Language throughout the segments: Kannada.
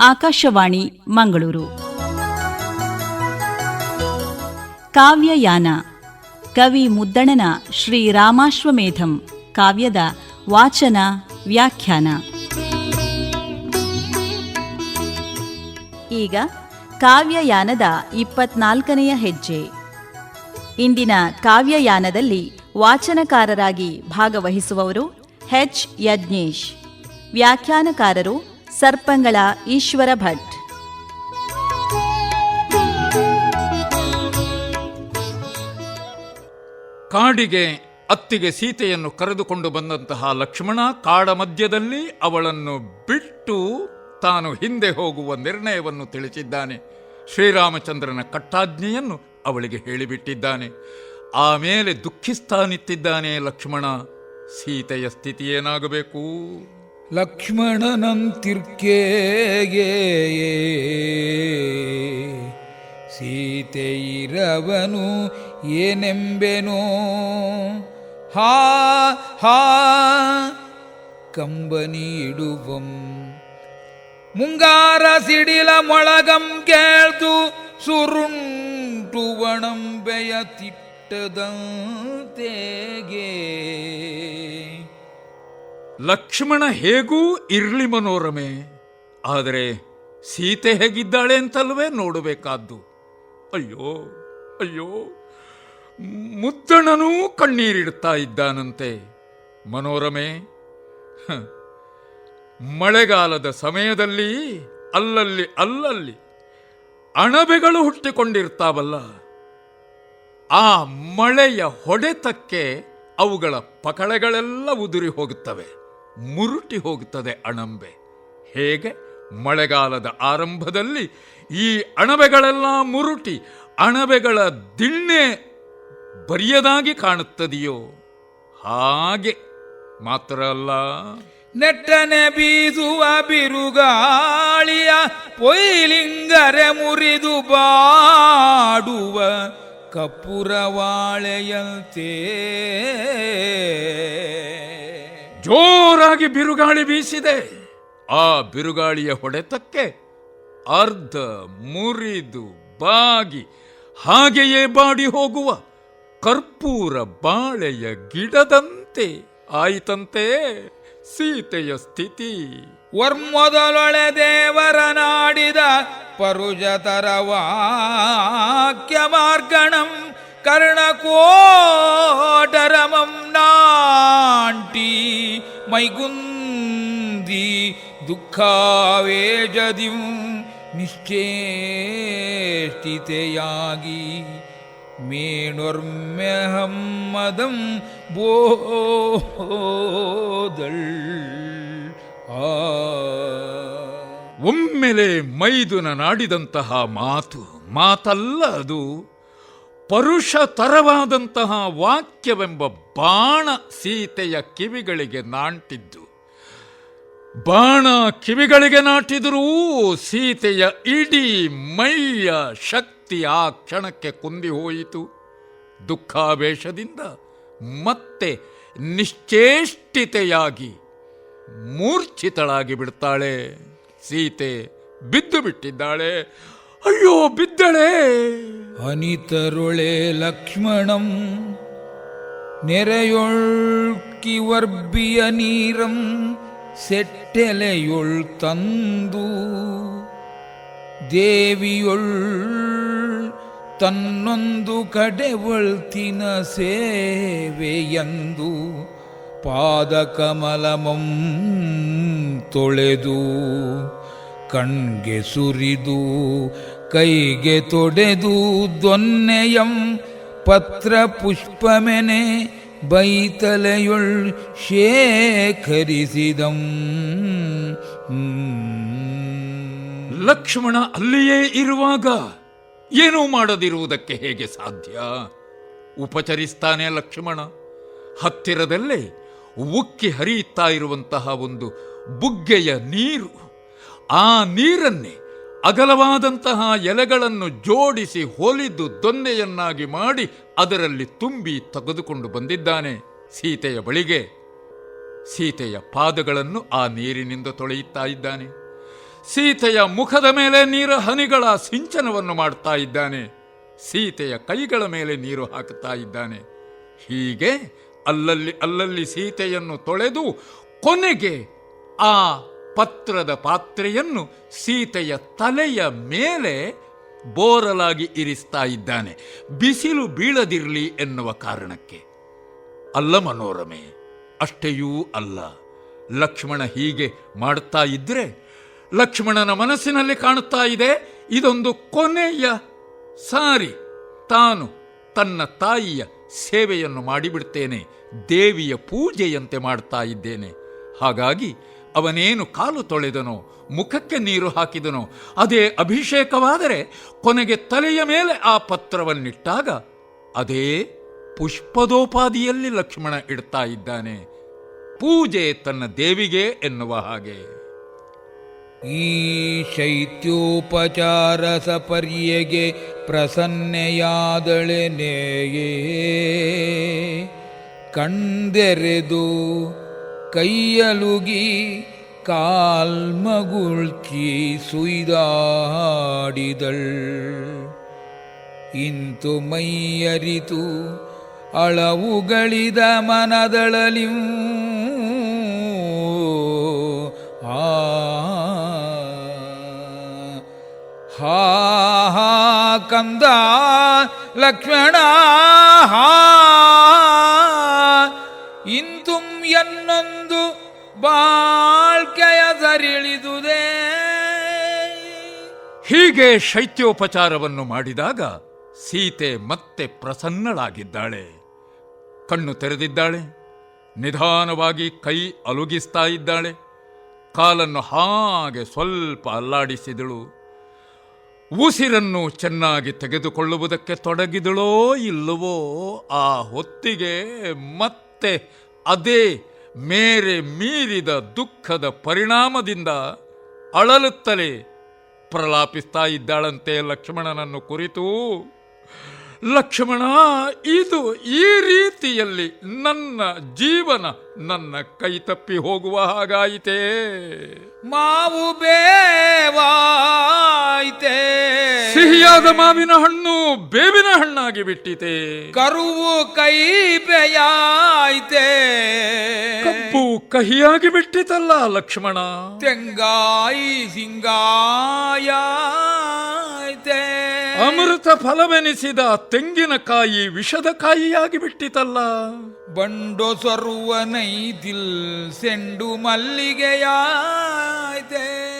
ಆಕಾಶವಾಣಿ, ಮಂಗಳೂರು. ಕಾವ್ಯಯಾನ, ಕವಿ ಮುದ್ದಣನ ಶ್ರೀ ರಾಮಾಶ್ವಮೇಧಂ, ಕಾವ್ಯದ ವಾಚನ, ವ್ಯಾಖ್ಯಾನ. ಈಗ ಕಾವ್ಯಯಾನದ ಇಪ್ಪತ್ನಾಲ್ಕನೆಯ ಹೆಜ್ಜೆ. ಇಂದಿನ ಕಾವ್ಯಯಾನದಲ್ಲಿ ವಾಚನಕಾರರಾಗಿ ಭಾಗವಹಿಸುವವರು ಹೆಚ್ ಯಜ್ಞೇಶ್. ವ್ಯಾಖ್ಯಾನಕಾರರು ಸರ್ಪಂಗಳ ಈಶ್ವರ ಭಟ್. ಕಾಡಿಗೆ, ಅತ್ತಿಗೆ ಸೀತೆಯನ್ನು ಕರೆದುಕೊಂಡು ಬಂದಂತಹ ಲಕ್ಷ್ಮಣ ಕಾಡ ಮಧ್ಯದಲ್ಲಿ ಅವಳನ್ನು ಬಿಟ್ಟು ತಾನು ಹಿಂದೆ ಹೋಗುವ ನಿರ್ಣಯವನ್ನು ತಿಳಿಸಿದ್ದಾನೆ. ಶ್ರೀರಾಮಚಂದ್ರನ ಕಟ್ಟಾಜ್ಞೆಯನ್ನು ಅವಳಿಗೆ ಹೇಳಿಬಿಟ್ಟಿದ್ದಾನೆ. ಆಮೇಲೆ ದುಃಖಿಸ್ತಾನಿತ್ತಿದ್ದಾನೆ ಲಕ್ಷ್ಮಣ. ಸೀತೆಯ ಸ್ಥಿತಿ ಏನಾಗಬೇಕು? ಲಕ್ಷ್ಮಣನಂತಿರ್ಕೇಗೆ ಸೀತೆಯಿರವನು ಏನೆಂಬೆನೋ. ಹಾ ಹಾ ಕಂಬನಿಡುವಂ. ಮುಂಗಾರ ಸಿಡಿಲ ಮೊಳಗಂ ಕೇಳ್ತು ಸುರುಂಟು ಒಣಂಬೆಯ ಲಕ್ಷ್ಮಣ ಹೇಗೂ ಇರ್ಲಿ ಮನೋರಮೆ, ಆದರೆ ಸೀತೆ ಹೇಗಿದ್ದಾಳೆ ಅಂತಲ್ವೇ ನೋಡಬೇಕಾದ್ದು. ಅಯ್ಯೋ ಅಯ್ಯೋ, ಮುದ್ದಣನೂ ಕಣ್ಣೀರಿಡ್ತಾ ಇದ್ದಾನಂತೆ. ಮನೋರಮೆ ಮಳೆಗಾಲದ ಸಮಯದಲ್ಲಿ ಅಲ್ಲಲ್ಲಿ ಅಲ್ಲಲ್ಲಿ ಅಣಬೆಗಳು ಹುಟ್ಟಿಕೊಂಡಿರ್ತಾವಲ್ಲ, ಆ ಮಳೆಯ ಹೊಡೆತಕ್ಕೆ ಅವುಗಳ ಪಕಳೆಗಳೆಲ್ಲ ಉದುರಿ ಹೋಗುತ್ತವೆ. ಮುರುಟಿ ಹೋಗುತ್ತದೆ ಅಣಂಬೆ. ಹೇಗೆ? ಮಳೆಗಾಲದ ಆರಂಭದಲ್ಲಿ ಈ ಅಣಬೆಗಳೆಲ್ಲ ಮುರುಟಿ ಅಣಬೆಗಳ ದಿಣ್ಣೆ ಬರಿಯದಾಗಿ ಕಾಣುತ್ತದೆಯೋ? ಹಾಗೆ ಮಾತ್ರ ಅಲ್ಲ. ನೆಟ್ಟನೆ ಬೀಸುವ ಬಿರುಗಾಳಿಯ ಪೊಯ್ಲಿಂಗರೆ ಮುರಿದು ಬಾಡುವ ಕಪುರವಾಳೆಯಂತೆ ಜೋರಾಗಿ ಬಿರುಗಾಳಿ ಬೀಸಿದೆ. ಆ ಬಿರುಗಾಳಿಯ ಹೊಡೆತಕ್ಕೆ ಅರ್ಧ ಮುರಿದು ಬಾಗಿ ಹಾಗೆಯೇ ಬಾಡಿ ಹೋಗುವ ಕರ್ಪೂರ ಬಾಳೆಯ ಗಿಡದಂತೆ ಆಯಿತಂತೆ ಸೀತೆಯ ಸ್ಥಿತಿ. ವರ್ಮೊದಲೊಳೆ ದೇವರ ನಾಡಿದ ಪರುಜತರ ವಾಕ್ಯ ಮಾರ್ಗಣಂ ಕರ್ಣಕೋಟರಮಂ ನಾಂಟಿ ಮೈಗುಂದಿ ದುಃಖಾವೇಜದಿಂ ನಿಶ್ಚೇಷ್ಟಿತೆಯಾಗಿ ಮೇಣೊರ್ಮ್ಯಹಮ್ಮದಂ ಬೋದಳ್ ಆ. ಒಮ್ಮೆಲೆ ಮೈದುನ ನಾಡಿದಂತಹ ಮಾತು ಮಾತಲ್ಲ ಅದು. ಪರುಷತರವಾದಂತಹ ವಾಕ್ಯವೆಂಬ ಬಾಣ ಸೀತೆಯ ಕಿವಿಗಳಿಗೆ ನಾಂಟಿದ್ದು. ಬಾಣ ಕಿವಿಗಳಿಗೆ ನಾಟಿದರೂ ಸೀತೆಯ ಇಡೀ ಮೈಯ ಶಕ್ತಿ ಆ ಕ್ಷಣಕ್ಕೆ ಕುಂದಿ ಹೋಯಿತು. ದುಃಖಾವೇಶದಿಂದ ಮತ್ತೆ ನಿಶ್ಚೇಷ್ಟಿತೆಯಾಗಿ ಮೂರ್ಛಿತಳಾಗಿ ಬಿಡ್ತಾಳೆ. ಸೀತೆ ಬಿದ್ದು ಬಿಟ್ಟಿದ್ದಾಳೆ. ಅಯ್ಯೋ, ಬಿದ್ದಳೆ. ಅನಿತರುಳೆ ಲಕ್ಷ್ಮಣಂ, ನೆರೆಯೊಳ್ಕಿ ವರ್ಬಿಯ ನೀರಂ, ಸೆಟ್ಟೆಲೆಯೊಳ್ ತಂದು ದೇವಿಯೊಳ್ ತನ್ನೊಂದು ಕಡೆವಳ್ತಿನ ಸೇವೆಯಂದು ಪಾದಕಮಲಮಂ ತೊಳೆದು ಕಣ್ಗೆ ಸುರಿದು, ಕೈಗೆ ತೊಡೆದು, ದೊನ್ನೆಯಂ ಪತ್ರ ಪುಷ್ಪಮೆನೆ ಬೈತಲೆಯೊಳ್ ಶೇಖರಿಸಿದಂ. ಲಕ್ಷ್ಮಣ ಅಲ್ಲಿಯೇ ಇರುವಾಗ ಏನೂ ಮಾಡದಿರುವುದಕ್ಕೆ ಹೇಗೆ ಸಾಧ್ಯ? ಉಪಚರಿಸ್ತಾನೆ ಲಕ್ಷ್ಮಣ. ಹತ್ತಿರದಲ್ಲೇ ಉಕ್ಕಿ ಹರಿಯುತ್ತಾ ಇರುವಂತಹ ಒಂದು ಬುಗ್ಗೆಯ ನೀರು. ಆ ನೀರನ್ನೇ ಅಗಲವಾದಂತಹ ಎಲೆಗಳನ್ನು ಜೋಡಿಸಿ ಹೊಲಿದು ದೊನ್ನೆಯನ್ನಾಗಿ ಮಾಡಿ ಅದರಲ್ಲಿ ತುಂಬಿ ತೆಗೆದುಕೊಂಡು ಬಂದಿದ್ದಾನೆ ಸೀತೆಯ ಬಳಿಗೆ. ಸೀತೆಯ ಪಾದಗಳನ್ನು ಆ ನೀರಿನಿಂದ ತೊಳೆಯುತ್ತಾ ಇದ್ದಾನೆ. ಸೀತೆಯ ಮುಖದ ಮೇಲೆ ನೀರ ಹನಿಗಳ ಸಿಂಚನವನ್ನು ಮಾಡ್ತಾ ಇದ್ದಾನೆ. ಸೀತೆಯ ಕೈಗಳ ಮೇಲೆ ನೀರು ಹಾಕುತ್ತಾ ಇದ್ದಾನೆ. ಹೀಗೆ ಅಲ್ಲಲ್ಲಿ ಅಲ್ಲಲ್ಲಿ ಸೀತೆಯನ್ನು ತೊಳೆದು ಕೊನೆಗೆ ಆ ಪತ್ರದ ಪಾತ್ರೆಯನ್ನು ಸೀತೆಯ ತಲೆಯ ಮೇಲೆ ಬೋರಲಾಗಿ ಇರಿಸ್ತಾ ಇದ್ದಾನೆ. ಬಿಸಿಲು ಬೀಳದಿರಲಿ ಎನ್ನುವ ಕಾರಣಕ್ಕೆ. ಅಲ್ಲ ಮನೋರಮೆ, ಅಷ್ಟೆಯೂ ಅಲ್ಲ. ಲಕ್ಷ್ಮಣ ಹೀಗೆ ಮಾಡುತ್ತಾ ಇದ್ರೆ, ಲಕ್ಷ್ಮಣನ ಮನಸ್ಸಿನಲ್ಲಿ ಕಾಣುತ್ತಾ ಇದೆ, ಇದೊಂದು ಕೊನೆಯ ಸಾರಿ. ತಾನು ತನ್ನ ತಾಯಿಯ ಸೇವೆಯನ್ನು ಮಾಡಿಬಿಡ್ತೇನೆ, ದೇವಿಯ ಪೂಜೆಯಂತೆ ಮಾಡ್ತಾ ಇದ್ದೇನೆ. ಹಾಗಾಗಿ ಅವನೇನು ಕಾಲು ತೊಳೆದನು, ಮುಖಕ್ಕೆ ನೀರು ಹಾಕಿದನು, ಅದೇ ಅಭಿಷೇಕವಾದರೆ ಕೊನೆಗೆ ತಲೆಯ ಮೇಲೆ ಆ ಪತ್ರವನ್ನಿಟ್ಟಾಗ ಅದೇ ಪುಷ್ಪದೋಪಾದಿಯಲ್ಲಿ ಲಕ್ಷ್ಮಣ ಇಡ್ತಾ ಇದ್ದಾನೆ. ಪೂಜೆ ತನ್ನ ದೇವಿಗೆ ಎನ್ನುವ ಹಾಗೆ. ಈ ಶೈತ್ಯೋಪಚಾರ ಸಪರ್ಯೆಗೆ ಪ್ರಸನ್ನೆಯಾದಳೆ ನೇಯೇ ಕೈಯಲುಗಿ ಕಾಲ್ಮಗುಳ್ಕಿ ಸುಯ್ದಾಡಿದಳ್. ಇಂತು ಮೈಯರಿತು ಅಳವುಗಳಿದ ಮನದಳಲಿಂ ಆ. ಹಾ ಹಾ ಕಂದ ಲಕ್ಷ್ಮಣ ಹಾ. ಇಂತುಂ ಎನ್ನೊಂದು ಬಾಳ್ಕೆಯ ಸರಿಳಿದುದೇ ಹೀಗೆ ಶೈತ್ಯೋಪಚಾರವನ್ನು ಮಾಡಿದಾಗ ಸೀತೆ ಮತ್ತೆ ಪ್ರಸನ್ನಳಾಗಿದ್ದಾಳೆ. ಕಣ್ಣು ತೆರೆದಿದ್ದಾಳೆ. ನಿಧಾನವಾಗಿ ಕೈ ಅಲುಗಿಸ್ತಾ ಇದ್ದಾಳೆ. ಕಾಲನ್ನು ಹಾಗೆ ಸ್ವಲ್ಪ ಅಲ್ಲಾಡಿಸಿದಳು. ಉಸಿರನ್ನು ಚೆನ್ನಾಗಿ ತೆಗೆದುಕೊಳ್ಳುವುದಕ್ಕೆ ತೊಡಗಿದಳೋ ಇಲ್ಲವೋ ಆ ಹೊತ್ತಿಗೆ ಮತ್ತೆ ಅದೇ ಮೇರೆ ಮೀರಿದ ದುಃಖದ ಪರಿಣಾಮದಿಂದ ಅಳಲುತ್ತಲೇ ಪ್ರಲಾಪಿಸ್ತಾ ಇದ್ದಾಳಂತೆ ಲಕ್ಷ್ಮಣನನ್ನು ಕುರಿತು ಲಕ್ಷ್ಮಣ ಇದು ಈ ರೀತಿಯಲ್ಲಿ ನನ್ನ ಜೀವನ ನನ್ನ ಕೈ ತಪ್ಪಿ ಹೋಗುವ ಹಾಗಾಯಿತೇ. ಮಾವು ಬೇವಾಯಿತೆ. ಸಿಹಿಯಾದ ಮಾವಿನ ಹಣ್ಣು ಬೇವಿನ ಹಣ್ಣಾಗಿ ಬಿಟ್ಟಿತೆ. ಕರುವು ಕೈ ಬೇಯಾಯಿತೆ. ಕಪ್ಪು ಕಹಿಯಾಗಿ ಬಿಟ್ಟಿತಲ್ಲ ಲಕ್ಷ್ಮಣ. ತೆಂಗಾಯಿ ಸಿಂಗಾಯಾಯ್ತೆ ಅಮೃತ ಫಲವೆನಿಸಿದ ತೆಂಗಿನಕಾಯಿ ವಿಷದ ಕಾಯಿಯಾಗಿ ಬಿಟ್ಟಿತಲ್ಲ. ಸರುವ ನೈದಿಲ್ ಸೆಂಡು ಮಲ್ಲಿಗೆಯಾಯ್ತೆ.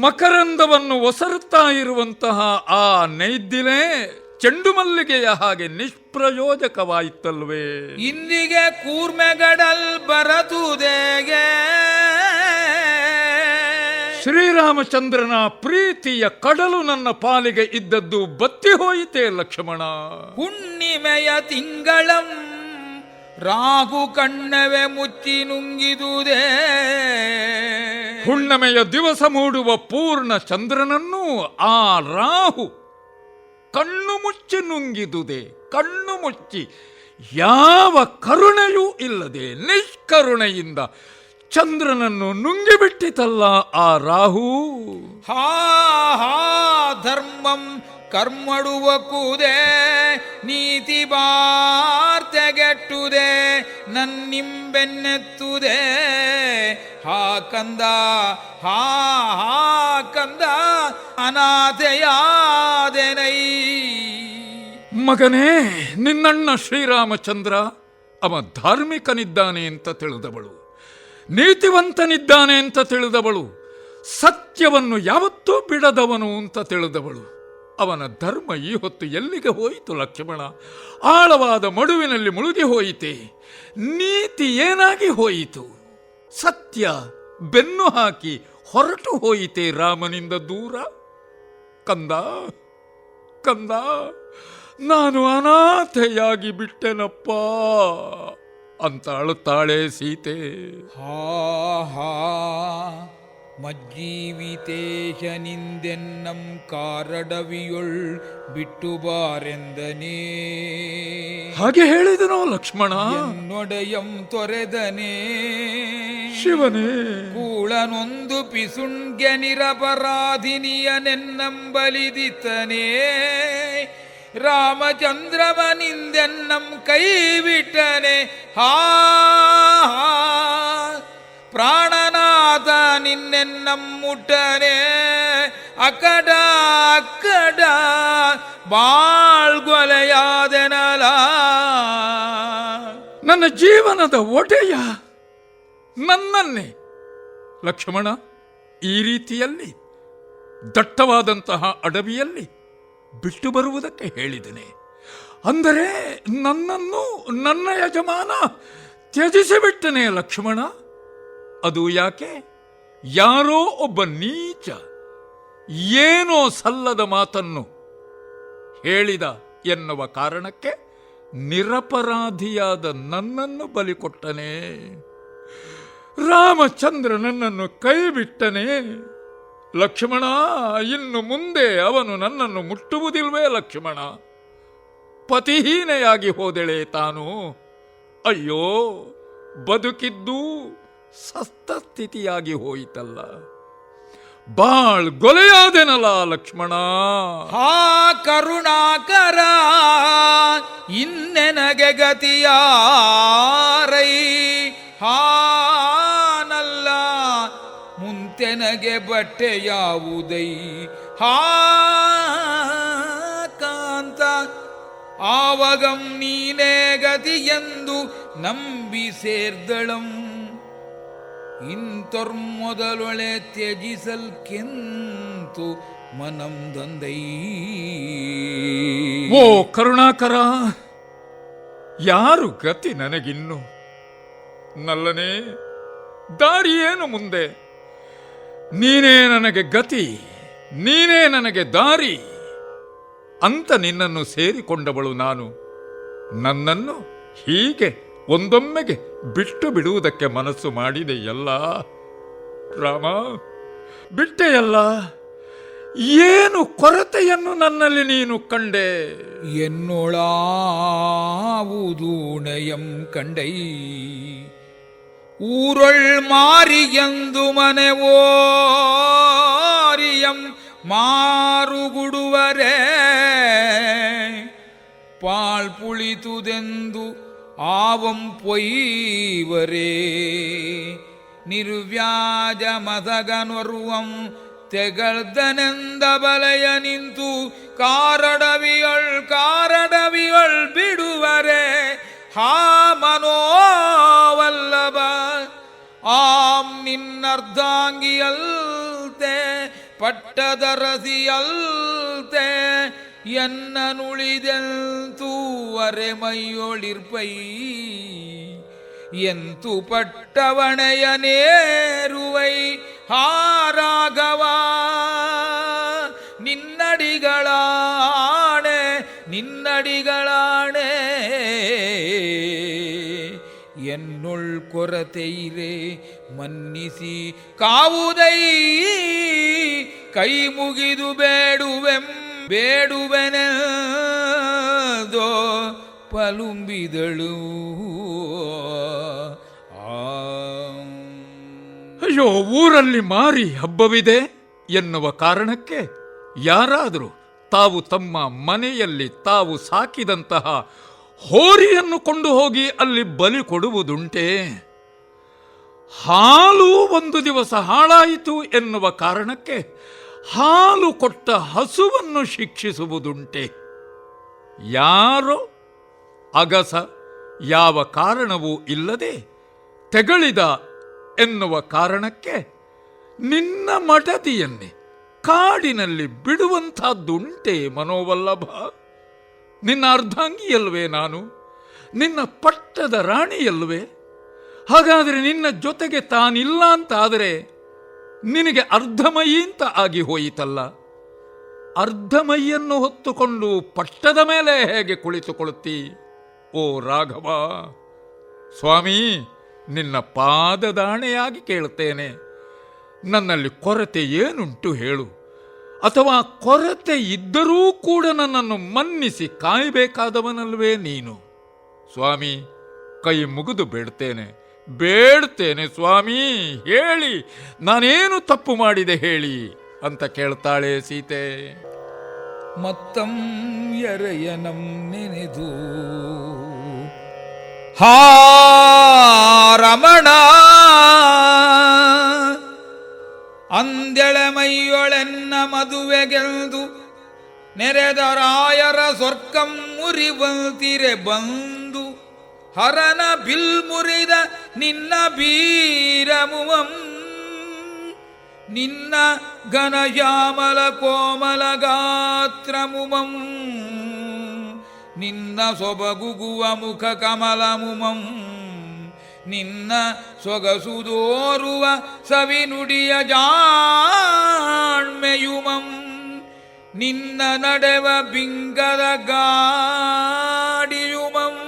ಮಕರಂದವನ್ನು ಒಸರುತ್ತಾ ಇರುವಂತಹ ಆ ನೈದ್ದಿಲೇ ಚೆಂಡು ಮಲ್ಲಿಗೆಯ ಹಾಗೆ ನಿಷ್ಪ್ರಯೋಜಕವಾಯಿತಲ್ವೇ. ಇಂದಿಗೆ ಕೂರ್ಮೆಗಡಲ್ ಬರತುದೇಗೆ. ಶ್ರೀರಾಮಚಂದ್ರನ ಪ್ರೀತಿಯ ಕಡಲು ನನ್ನ ಪಾಲಿಗೆ ಇದ್ದದ್ದು ಬತ್ತಿ ಹೋಯಿತೆ ಲಕ್ಷ್ಮಣ. ಹುಣ್ಣಿಮೆಯ ತಿಂಗಳಂ ರಾಹು ಕಣ್ಣವೆ ಮುಚ್ಚಿ ನುಂಗಿದುದೇ. ಹುಣ್ಣಮೆಯ ದಿವಸ ಮೂಡುವ ಪೂರ್ಣ ಚಂದ್ರನನ್ನು ಆ ರಾಹು ಕಣ್ಣು ಮುಚ್ಚಿ ನುಂಗಿದುದೆ. ಕಣ್ಣು ಮುಚ್ಚಿ ಯಾವ ಕರುಣೆಯೂ ಇಲ್ಲದೆ ನಿಷ್ಕರುಣೆಯಿಂದ ಚಂದ್ರನನ್ನು ನುಂಗಿಬಿಟ್ಟಿತಲ್ಲ ಆ ರಾಹು? ಹಾ ಹಾ ಧರ್ಮಂ ಕರ್ಮಡುವ ಕೂದೆ ನೀತಿ ಬಾರ್ತೆಗೆಟ್ಟುದೆ ನನ್ನಿಂಬೆನ್ನೆತ್ತುದೆ. ಹಾ ಕಂದ ಹಾ ಹಾ ಕಂದ ಅನಾಥೆಯಾದೆನೈ. ಮಗನೇ ನಿನ್ನಣ್ಣ ಶ್ರೀರಾಮಚಂದ್ರ ಅವ ಧಾರ್ಮಿಕನಿದ್ದಾನೆ ಅಂತ ತಿಳಿದವಳು. ನೀತಿವಂತನಿದ್ದಾನೆ ಅಂತ ತಿಳಿದವಳು. ಸತ್ಯವನ್ನು ಯಾವತ್ತೂ ಬಿಡದವನು ಅಂತ ತಿಳಿದವಳು. ಅವನ ಧರ್ಮ ಈ ಹೊತ್ತು ಎಲ್ಲಿಗೆ ಹೋಯಿತು ಲಕ್ಷ್ಮಣ? ಆಳವಾದ ಮಡುವಿನಲ್ಲಿ ಮುಳುಗಿ ಹೋಯಿತೆ? ನೀತಿ ಏನಾಗಿ ಹೋಯಿತು? ಸತ್ಯ ಬೆನ್ನು ಹಾಕಿ ಹೊರಟು ಹೋಯಿತೆ ರಾಮನಿಂದ ದೂರ? ಕಂದ ಕಂದ, ನಾನು ಅನಾಥೆಯಾಗಿ ಬಿಟ್ಟೆನಪ್ಪ. ಅಂತ ಅಳುತ್ತಾಳೆ ಸೀತೆ. ಹಾ ಹಾ ಮಜ್ಜೀವಿತೇಶನಿಂದೆನ್ನಂ ಕಾರಡವಿಯೊಳ್ ಬಿಟ್ಟು ಬಾರೆಂದನೇ. ಹಾಗೆ ಹೇಳಿದನೋ ಲಕ್ಷ್ಮಣ? ನೊಡೆಯಂ ತೊರೆದನೇ. ಶಿವನೇ. ಕೂಳನೊಂದು ಪಿಸುಣ್ಗೆ ನಿರಪರಾಧಿನಿಯನೆನ್ನಂಬಲಿದಿತ್ತನೇ ರಾಮಚಂದ್ರವನಿಂದೆನ್ನಂ ಕೈ ಬಿಟ್ಟನೆ ಹಾ. ಪ್ರಾಣನಾಥ ನಿನ್ನೆನ್ನಂ ಮುಟ್ಟನೆ. ಅಕಡ ಅಕ್ಕಡ ಬಾಳ್ಗೊಲೆಯಾದೆನಲ. ನನ್ನ ಜೀವನದ ಒಡೆಯ ನನ್ನನ್ನೇ. ಲಕ್ಷ್ಮಣ, ಈ ರೀತಿಯಲ್ಲಿ ದಟ್ಟವಾದಂತಹ ಅಡವಿಯಲ್ಲಿ ಬಿಟ್ಟು ಬರುವುದಕ್ಕೆ ಹೇಳಿದ್ದೇನೆ. ಅಂದರೆ ನನ್ನನ್ನು ನನ್ನ ಯಜಮಾನ ತ್ಯಜಿಸಿಬಿಟ್ಟನೆ ಲಕ್ಷ್ಮಣ. ಅದು ಯಾಕೆ? ಯಾರೋ ಒಬ್ಬ ನೀಚ ಏನೋ ಸಲ್ಲದ ಮಾತನ್ನು ಹೇಳಿದ ಎನ್ನುವ ಕಾರಣಕ್ಕೆ ನಿರಪರಾಧಿಯಾದ ನನ್ನನ್ನು ಬಲಿ ಕೊಟ್ಟನೆ. ರಾಮಚಂದ್ರ ನನ್ನನ್ನು ಕೈ ಬಿಟ್ಟನೆ. ಲಕ್ಷ್ಮಣ, ಇನ್ನು ಮುಂದೆ ಅವನು ನನ್ನನ್ನು ಮುಟ್ಟುವುದಿಲ್ವೇ ಲಕ್ಷ್ಮಣ? ಪತಿಹೀನೆಯಾಗಿ ಹೋದೆಳೆ ತಾನು. ಅಯ್ಯೋ, ಬದುಕಿದ್ದು ಸಸ್ತ ಸ್ಥಿತಿಯಾಗಿ ಹೋಯಿತಲ್ಲ. ಬಾಳ್ ಗೊಲೆಯಾದೆನಲ್ಲ ಲಕ್ಷ್ಮಣ? ಹಾ, ಕರುಣಾಕರ, ಇನ್ನೆನಗೆ ಗತಿಯಾರೈ. ಹಾನಲ್ಲ ಮುಂತೆನಗೆ ಬಟ್ಟೆ ಯಾವುದೈ? ಹಾ, ಕಾಂತ, ಆವಗಂ ನೀನೇ ಗತಿ ಎಂದು ನಂಬಿ ಸೇರ್ದಳಂ. ಇಂತೊರ್ಮೊದಲೊಳೆ ತ್ಯಜಿಸಲ್ಕೆಂತು ಮನಂ ದಂದೈ ಓ ಕರುಣಾಕರ, ಯಾರು ಗತಿ ನನಗಿನ್ನು? ನಲ್ಲನೇ ದಾರಿಯೇನು ಮುಂದೆ? ನೀನೇ ನನಗೆ ಗತಿ, ನೀನೇ ನನಗೆ ದಾರಿ. ಅಂತ ನಿನ್ನನ್ನು ಸೇರಿಕೊಂಡವಳು ನಾನು. ನನ್ನನ್ನು ಹೀಗೆ ಒಂದೊಮ್ಮೆಗೆ ಬಿಟ್ಟು ಬಿಡುವುದಕ್ಕೆ ಮನಸ್ಸು ಮಾಡಿದೆಯಲ್ಲ? ರಾಮ, ಬಿಟ್ಟೆಯಲ್ಲ? ಏನು ಕೊರತೆಯನ್ನು ನನ್ನಲ್ಲಿ ನೀನು ಕಂಡೆ? ಎನ್ನೊಳಾವುದೂಣಯಂ ಕಂಡೈ. ஊரள் மாரியந்துமனே ஓரியம் மாறுகுடுவரே பால் புளி துதெந்து ஆவம் பொய்வரே ನಿರ್ವ್ಯಾಜ ಮದಗನರ್ವಂ ತೆಗಳ್ದನೆಂದ ಬಲೆಯ ನಿಂತು ಕಾರಡವಿಯಳ್ ಕಾರಡವಿಯಳ್ ಬಿಡುವರೆ ಹಾ ಮನೋವಲ್ಲಭ ಆಂ ನಿನ್ನರ್ಧಾಂಗಿಯಲ್ತೆ ಪಟ್ಟದರಸಿಯಲ್ತೆ ಎನ್ನ ನುಳಿದೆಂತೂ ಅರೆಮೈಯೊಳಿರ್ಪೈ ಎಂತು ಪಟ್ಟವಣೆಯ ನೇರುವೈ ಹಾರಾಗವ ನಿನ್ನಡಿಗಳಾಣೆ ನಿನ್ನಡಿಗಳಾಣೆ. ಎನ್ನುಳ್ ಕೊರತೆಯಿರೆ ಮನ್ನಿಸಿ ಕಾವುದೈ. ಕೈ ಮುಗಿದು ಬೇಡುವೆಂ, ಬೇಡುವೆನೆದೋ ಪಲುಂಬಿದಳು. ಅಯ್ಯೋ, ಊರಲ್ಲಿ ಮಾರಿ ಹಬ್ಬವಿದೆ ಎನ್ನುವ ಕಾರಣಕ್ಕೆ ಯಾರಾದರೂ ತಾವು ತಮ್ಮ ಮನೆಯಲ್ಲಿ ತಾವು ಸಾಕಿದಂತಹ ಹೋರಿಯನ್ನು ಕೊಂಡು ಹೋಗಿ ಅಲ್ಲಿ ಬಲಿ ಕೊಡುವುದುಂಟೆ? ಹಾಲು ಒಂದು ದಿವಸ ಹಾಳಾಯಿತು ಎನ್ನುವ ಕಾರಣಕ್ಕೆ ಹಾಲು ಕೊಟ್ಟ ಹಸುವನ್ನು ಶಿಕ್ಷಿಸುವುದುಂಟೆ? ಯಾರೋ ಅಗಸ ಯಾವ ಕಾರಣವೂ ಇಲ್ಲದೆ ತೆಗಳಿದ ಎನ್ನುವ ಕಾರಣಕ್ಕೆ ನಿನ್ನ ಮಡದಿಯನ್ನೇ ಕಾಡಿನಲ್ಲಿ ಬಿಡುವಂತಹದ್ದುಂಟೆ ಮನೋವಲ್ಲಭ. ನಿನ್ನ ಅರ್ಧಾಂಗಿಯಲ್ವೇ ನಾನು? ನಿನ್ನ ಪಟ್ಟದ ರಾಣಿಯಲ್ವೇ ಹಾಗಾದರೆ ನಿನ್ನ ಜೊತೆಗೆ ತಾನಿಲ್ಲ ಅಂತ ಆದರೆ ನಿನಗೆ ಅರ್ಧಮಯಿ ಅಂತ ಆಗಿ ಹೋಯಿತಲ್ಲ. ಅರ್ಧಮೈಯನ್ನು ಹೊತ್ತುಕೊಂಡು ಪಟ್ಟದ ಮೇಲೆ ಹೇಗೆ ಕುಳಿತುಕೊಳ್ಳುತ್ತಿ? ಓ ರಾಘವ, ಸ್ವಾಮಿ, ನಿನ್ನ ಪಾದದಾಣೆಯಾಗಿ ಕೇಳುತ್ತೇನೆ. ನನ್ನಲ್ಲಿ ಕೊರತೆ ಏನುಂಟು ಹೇಳು. ಅಥವಾ ಕೊರತೆ ಇದ್ದರೂ ಕೂಡ ನನ್ನನ್ನು ಮನ್ನಿಸಿ ಕಾಯಬೇಕಾದವನಲ್ವೇ ನೀನು. ಸ್ವಾಮಿ, ಕೈ ಮುಗಿದು ಬೇಡ್ತೇನೆ. ಬೇಡ್ತೇನೆ ಸ್ವಾಮಿ, ಹೇಳಿ. ನಾನೇನು ತಪ್ಪು ಮಾಡಿದೆ ಹೇಳಿ ಅಂತ ಕೇಳ್ತಾಳೆ ಸೀತೆ. ಮತ್ತಂ ನೆನೆದು. ಹಾ ರಮಣ. ಅಂದೆಳೆಮೈಯೊಳೆನ್ನ ಮದುವೆಗೆಲ್ದು ನೆರೆದ ರಾಯರ ಸ್ವರ್ಗಂ ಮುರಿವಂತಿರೆ ಬಂದು, ಹರನ ಬಿಲ್ ಮುರಿದ ನಿನ್ನ ಬೀರಮುವಂ, ನಿನ್ನ ಘನಶ್ಯಾಮಲ ಕೋಮಲ ಗಾತ್ರಮುಮಂ, ನಿನ್ನ ಸೊಬಗುಗುವ ಮುಖ ಕಮಲಮುಮಂ. ನಿನ್ನ ಸೊಗಸುದೋರುವ ಸವಿನುಡಿಯ ಜಾಣ್ಮೆಯುಮಂ. ನಿನ್ನ ನಡೆವ ಬಿಂಗದ ಗಾಡಿಯುಮಂ.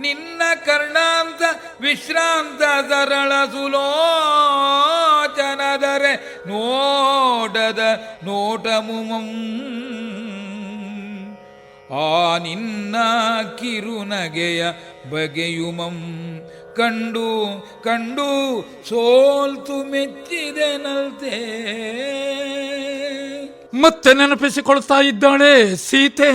ನಿನ್ನ ಕರ್ಣಾಂತ ವಿಶ್ರಾಂತ ಸರಳ ಸುಲೋಚನದರೆ ನೋಡದ ನೋಟಮುಮಂ. ಆ ನಿನ್ನ ಕಿರುನಗೆಯ ಬಗೆಯುಮಂ. ಕಂಡು ಕಂಡು ಸೋಲ್ತು ಮೆಚ್ಚಿದೆನಲ್ತೆ ಮತ್ತೆ ನೆನಪಿಸಿಕೊಳ್ತಾ ಇದ್ದಾಳೆ ಸೀತೆ.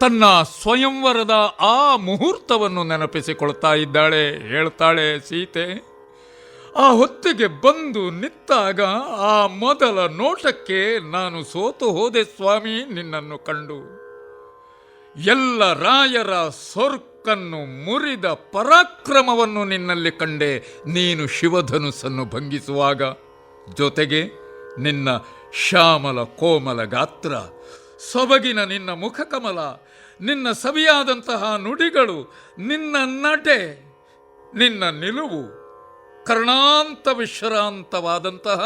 ತನ್ನ ಸ್ವಯಂವರದ ಆ ಮುಹೂರ್ತವನ್ನು ನೆನಪಿಸಿಕೊಳ್ತಾ ಇದ್ದಾಳೆ, ಹೇಳ್ತಾಳೆ ಸೀತೆ. ಆ ಹೊತ್ತಿಗೆ ಬಂದು ನಿಂತಾಗ ಆ ಮೊದಲ ನೋಟಕ್ಕೆ ನಾನು ಸೋತು ಹೋದೆ ಸ್ವಾಮಿ, ನಿನ್ನನ್ನು ಕಂಡು. ಎಲ್ಲ ರಾಯರ ಸೊರ್ಕನ್ನು ಮುರಿದ ಪರಾಕ್ರಮವನ್ನು ನಿನ್ನಲ್ಲಿ ಕಂಡೆ ನೀನು ಶಿವಧನುಸ್ಸನ್ನು ಭಂಗಿಸುವಾಗ. ಜೊತೆಗೆ ನಿನ್ನ ಶ್ಯಾಮಲ ಕೋಮಲ ಗಾತ್ರ, ಸೊಬಗಿನ ನಿನ್ನ ಮುಖಕಮಲ ನಿನ್ನ ಸವಿಯಾದಂತಹ ನುಡಿಗಳು, ನಿನ್ನ ನಟೆ, ನಿನ್ನ ನಿಲುವು, ಕರ್ಣಾಂತ ವಿಶ್ರಾಂತವಾದಂತಹ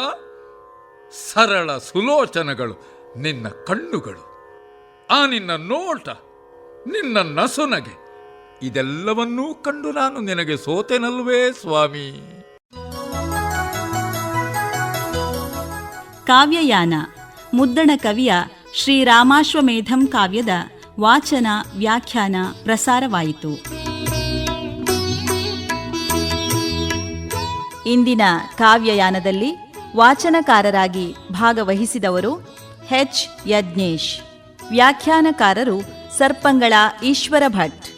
ಸರಳ ಸುಲೋಚನಗಳು ನಿನ್ನ ಕಣ್ಣುಗಳು. ಆ ನಿನ್ನ ನೋಟ, ನಿನ್ನ ನಸುನಗೆ. ಇದೆಲ್ಲವನ್ನೂ ಕಂಡು ನಾನು ನಿನಗೆ ಸೋತೆನಲ್ವೇ ಸ್ವಾಮಿ? ಕಾವ್ಯಯಾನ. ಮುದ್ದಣ ಕವಿಯ ಶ್ರೀರಾಮಾಶ್ವಮೇಧಂ ಕಾವ್ಯದ ವಾಚನ, ವ್ಯಾಖ್ಯಾನ, ಪ್ರಸಾರವಾಯಿತು. ಇಂದಿನ ಕಾವ್ಯಯಾನದಲ್ಲಿ ವಾಚನಕಾರರಾಗಿ ಭಾಗವಹಿಸಿದವರು ಹೆಚ್ ಯಜ್ಞೇಶ್. ವ್ಯಾಖ್ಯಾನಕಾರರು ಸರ್ಪಂಗಳ ಈಶ್ವರ ಭಟ್